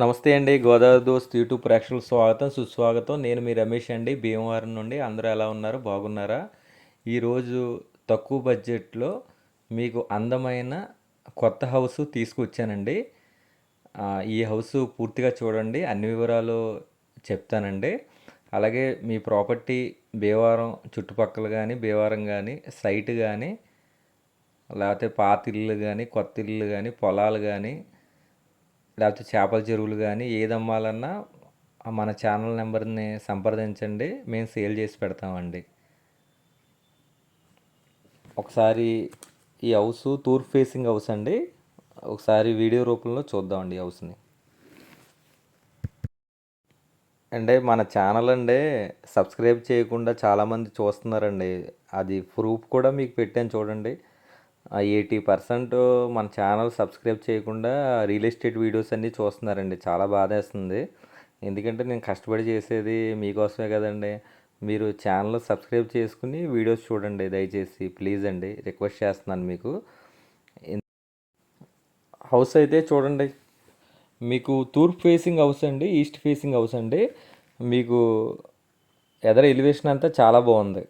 నమస్తే అండి Godavari those YouTube ప్రేక్షకులకు స్వాగతం సుస్వాగతం. నేను మీ రమేష్ అండి భీమవరం నుండి. అందరూ ఎలా ఉన్నారు? బాగున్నారా? ఈరోజు తక్కువ బడ్జెట్లో మీకు అందమైన కొత్త హౌస్ తీసుకొచ్చానండి. ఈ హౌస్ పూర్తిగా చూడండి అన్ని వివరాలు చెప్తానండి. అలాగే మీ ప్రాపర్టీ భీమవరం చుట్టుపక్కల కానీ భీమవరం కానీ సైట్ కానీ లేకపోతే పాత ఇల్లు కానీ కొత్త ఇల్లు కానీ పొలాలు కానీ లేకపోతే చేపల చెరువులు కానీ ఏది అమ్మాలన్నా మన ఛానల్ నెంబర్ని సంప్రదించండి. మేము సేల్ చేసి పెడతామండి. ఒకసారి ఈ హౌస్ తూర్పు ఫేసింగ్ హౌస్ అండి. ఒకసారి వీడియో రూపంలో చూద్దామండి ఈ హౌస్ని. అంటే మన ఛానల్ అండి సబ్స్క్రైబ్ చేయకుండా చాలామంది చూస్తున్నారండి. అది ప్రూఫ్ కూడా మీకు పెట్టాను చూడండి. ఎయిటీ పర్సెంట్ మన ఛానల్ సబ్స్క్రైబ్ చేయకుండా రియల్ ఎస్టేట్ వీడియోస్ అన్నీ చూస్తున్నారండి. చాలా బాధేస్తుంది. ఎందుకంటే నేను కష్టపడి చేసేది మీకోసమే కదండి. మీరు ఛానల్ సబ్స్క్రైబ్ చేసుకుని వీడియోస్ చూడండి దయచేసి. ప్లీజ్ అండి రిక్వెస్ట్ చేస్తున్నాను మీకు. హౌస్ అయితే చూడండి. మీకు తూర్పు ఫేసింగ్ హౌస్ అండి ఈస్ట్ ఫేసింగ్ హౌస్ అండి. మీకు ఎదర ఎలివేషన్ అంతా చాలా బాగుంది.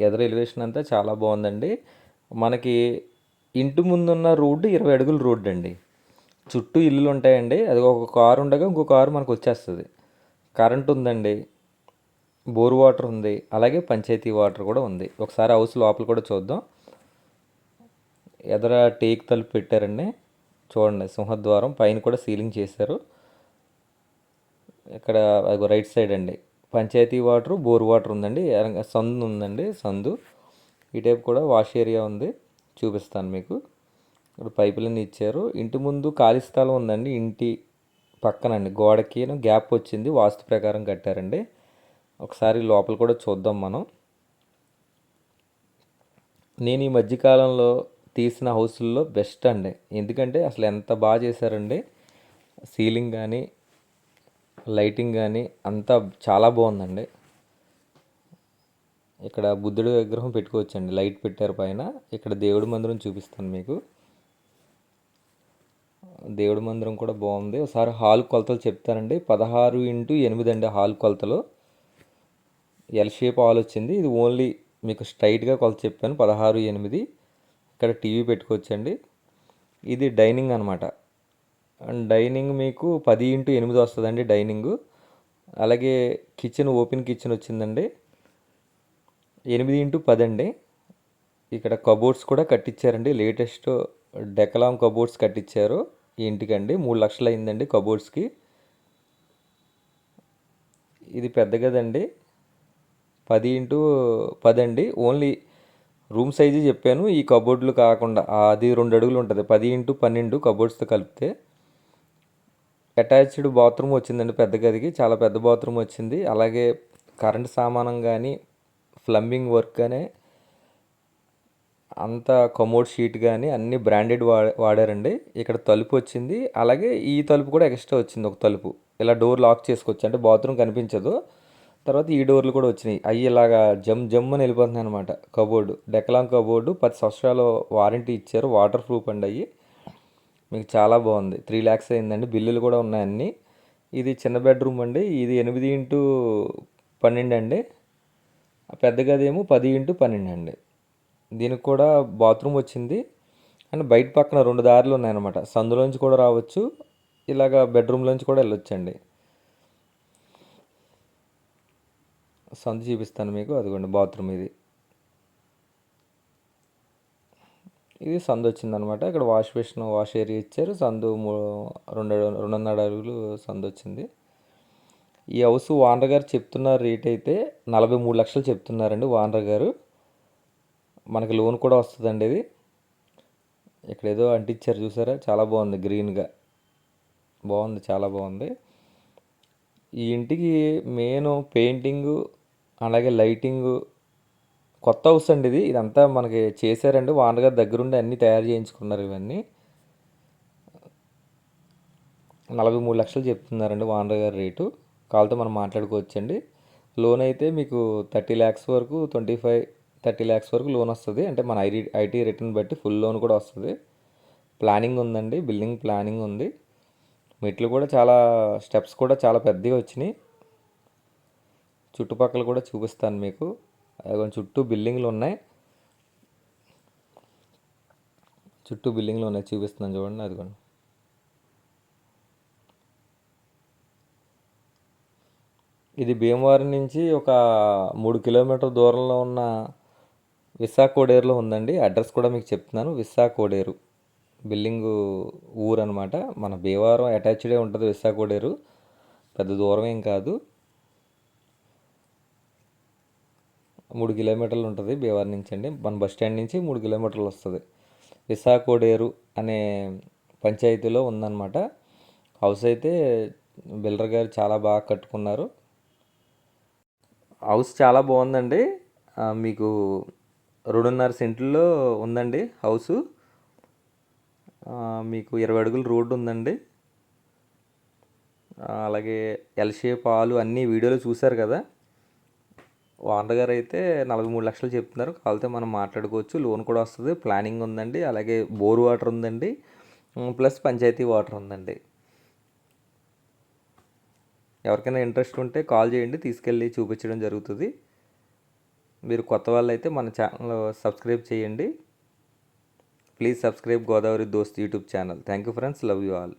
ఎదర ఎలివేషన్ అంతా చాలా బాగుందండి. మనకి ఇంటి ముందున్న రోడ్డు ఇరవై అడుగుల రోడ్డు అండి. చుట్టూ ఇల్లులు ఉంటాయండి. అది ఒక కారు ఉండగా ఇంకో కారు మనకు వచ్చేస్తుంది. కరెంట్ ఉందండి. బోర్ వాటర్ ఉంది. అలాగే పంచాయతీ వాటర్ కూడా ఉంది. ఒకసారి హౌస్ లోపల కూడా చూద్దాం. ఎదర టేక్ తలుపు పెట్టారండి. చూడండి సింహద్వారం పైన కూడా సీలింగ్ చేశారు. ఇక్కడ రైట్ సైడ్ అండి. పంచాయతీ వాటర్ బోర్ వాటర్ ఉందండి. ఎరంగ- సందు ఉందండి. సందు. ఈ టైప్ కూడా వాష్ ఏరియా ఉంది. చూపిస్తాను మీకు. ఇక్కడ పైపులన్నీ ఇచ్చారు. ఇంటి ముందు ఖాళీ స్థలం ఉందండి. ఇంటి పక్కనండి. గోడకి గ్యాప్ వచ్చింది. వాస్తు ప్రకారం కట్టారండి. ఒకసారి లోపల కూడా చూద్దాం మనం. నేను ఈ మధ్యకాలంలో తీసిన హౌసుల్లో బెస్ట్ అండి. ఎందుకంటే అసలు ఎంత బాగా చేశారండి. సీలింగ్ కానీ లైటింగ్ కానీ అంతా చాలా బాగుందండి. ఇక్కడ బుద్ధుడి విగ్రహం పెట్టుకోవచ్చండి. లైట్ పెట్టారు పైన. ఇక్కడ దేవుడి మందిరం చూపిస్తాను మీకు. దేవుడి మందిరం కూడా బాగుంది. ఒకసారి హాల్ కొలతలు చెప్తానండి. పదహారు ఇంటూ ఎనిమిది అండి హాల్ కొలతలు. ఎల్ షేప్ హాల్ వచ్చింది. ఇది ఓన్లీ మీకు స్ట్రైట్గా కొలత చెప్పాను. పదహారు ఎనిమిది. ఇక్కడ టీవీ పెట్టుకోవచ్చండి. ఇది డైనింగ్ అనమాట అండ్ డైనింగ్ మీకు పది ఇంటూ ఎనిమిది వస్తుందండి డైనింగ్ అలాగే కిచెన్ ఓపెన్ కిచెన్ వచ్చిందండి. ఎనిమిది ఇంటూ పది అండి ఇక్కడ కబోర్డ్స్ కూడా కట్టించారండి లేటెస్ట్ డెకలాం కబోర్డ్స్ కట్టించారు ఈ ఇంటికండి. మూడు లక్షలు అయిందండి కబోర్డ్స్కి. ఇది పెద్ద కదండి పది ఇంటూ పది అండి ఓన్లీ రూమ్ సైజు చెప్పాను. ఈ కబోర్డులు కాకుండా అది రెండు అడుగులు ఉంటుంది. పది ఇంటూ పన్నెండు కబోర్డ్స్తో కలిపితే. అటాచ్డ్ బాత్రూమ్ వచ్చిందండి పెద్ద గదికి. చాలా పెద్ద బాత్రూమ్ వచ్చింది. అలాగే కరెంట్ సామానం కానీ ప్లంబింగ్ వర్క్ కానీ అంతా కమోడ్ షీట్ కానీ అన్ని బ్రాండెడ్ వా వాడారండి. ఇక్కడ తలుపు వచ్చింది. అలాగే ఈ తలుపు కూడా ఎక్స్ట్రా వచ్చింది ఒక తలుపు. ఇలా డోర్ లాక్ చేసుకోవచ్చు. అంటే బాత్రూమ్ కనిపించదు. తర్వాత ఈ డోర్లు కూడా వచ్చినాయి. అవి ఇలాగా జమ్ జమ్ అని వెళ్ళిపోతున్నాయి అనమాట కబోర్డు. డెకలాంగ్ కబోర్డు పది సంవత్సరాలు వారంటీ ఇచ్చారు. వాటర్ ప్రూఫ్ అండి అవి మీకు చాలా బాగుంది. త్రీ ల్యాక్స్ అయిందండి. బిల్లులు కూడా ఉన్నాయి అన్నీ. ఇది చిన్న బెడ్రూమ్ అండి. ఇది ఎనిమిది ఇంటూ పన్నెండు అండి. పెద్ద గది ఏమో పది ఇంటూ పన్నెండు అండి. దీనికి కూడా బాత్రూమ్ వచ్చింది. అండ్ బయట పక్కన రెండు దారులు ఉన్నాయన్నమాట. సందులోంచి కూడా రావచ్చు. ఇలాగ బెడ్రూమ్లోంచి కూడా వెళ్ళొచ్చండి. సందు చూపిస్తాను మీకు. అదిగోండి బాత్రూమ్ ఇది. ఇది సందు వచ్చిందనమాట ఇక్కడ వాష్ బేసిన్ వాష్ ఏరియా ఇచ్చారు. సందు రెండు రెండున్నర అడుగులు సందు వచ్చింది. ఈ హౌస్ వానర్ గారు చెప్తున్న రేట్ అయితే నలభై మూడు లక్షలు చెప్తున్నారండి వానర్ గారు. మనకి లోన్ కూడా వస్తుందండి ఇది. ఇక్కడ ఏదో అంటించారు చూసారా? చాలా బాగుంది గ్రీన్గా. బాగుంది చాలా బాగుంది. ఈ ఇంటికి మెయిన్ పెయింటింగు అలాగే లైటింగు కొత్త హౌస్ అండి ఇది. ఇదంతా మనకి చేశారండి. వానర్ గారి దగ్గరుండి అన్నీ తయారు చేయించుకున్నారు ఇవన్నీ. నలభై మూడు లక్షలు చెప్తున్నారండి వానర్ గారి రేటు. కాల్తో మనం మాట్లాడుకోవచ్చండి. లోన్ అయితే మీకు థర్టీ ల్యాక్స్ వరకు ట్వంటీ ఫైవ్ థర్టీ ల్యాక్స్ వరకు లోన్ వస్తుంది. అంటే మన ఐటీ ఐటీ రిటర్న్ బట్టి ఫుల్ లోన్ కూడా వస్తుంది. ప్లానింగ్ ఉందండి బిల్డింగ్ ప్లానింగ్ ఉంది. మెట్లు కూడా చాలా స్టెప్స్ కూడా చాలా పెద్దగా వచ్చినాయి. చుట్టుపక్కల కూడా చూపిస్తాను మీకు. చుట్టూ బిల్డింగ్లు ఉన్నాయి. చుట్టూ బిల్డింగ్లు ఉన్నాయి చూపిస్తున్నాను చూడండి అదిగోండి. ఇది భీమవరం నుంచి ఒక మూడు కిలోమీటర్ దూరంలో ఉన్న విశాఖోడేరులో ఉందండి. అడ్రస్ కూడా మీకు చెప్తున్నాను. విశాఖోడేరు బిల్లింగ్ ఊరు అనమాట మన భీమవరం అటాచ్డే ఉంటుంది విశాఖోడేరు పెద్ద దూరం ఏం కాదు. మూడు కిలోమీటర్లు ఉంటుంది భీమవరం నుంచి అండి. మన బస్ స్టాండ్ నుంచి మూడు కిలోమీటర్లు వస్తుంది. విశాఖోడేరు అనే పంచాయతీలో ఉందన్నమాట. హౌస్ అయితే బిల్డర్ గారు చాలా బాగా కట్టుకున్నారు. హౌస్ చాలా బాగుందండి. మీకు రెండున్నర సెంట్లో ఉందండి హౌసు. మీకు ఇరవై అడుగుల రోడ్డు ఉందండి. అలాగే ఎల్ షేప్ అన్నీ అన్ని వీడియోలు చూశారు కదా. ఓనర్ గారు అయితే నలభై మూడు లక్షలు చెప్తున్నారు. కావాలితే మనం మాట్లాడుకోవచ్చు. లోన్ కూడా వస్తుంది. ప్లానింగ్ ఉందండి. అలాగే బోర్ వాటర్ ఉందండి. ప్లస్ పంచాయతీ వాటర్ ఉందండి. ఎవరికైనా ఇంట్రెస్ట్ ఉంటే కాల్ చేయండి తీసుకెళ్ళి చూపించడం జరుగుతుంది. మీరు కొత్త వాళ్ళు అయితే మన ఛానల్ సబ్స్క్రైబ్ చేయండి. Please subscribe Godavari Dost YouTube channel. Thank you friends. Love you all.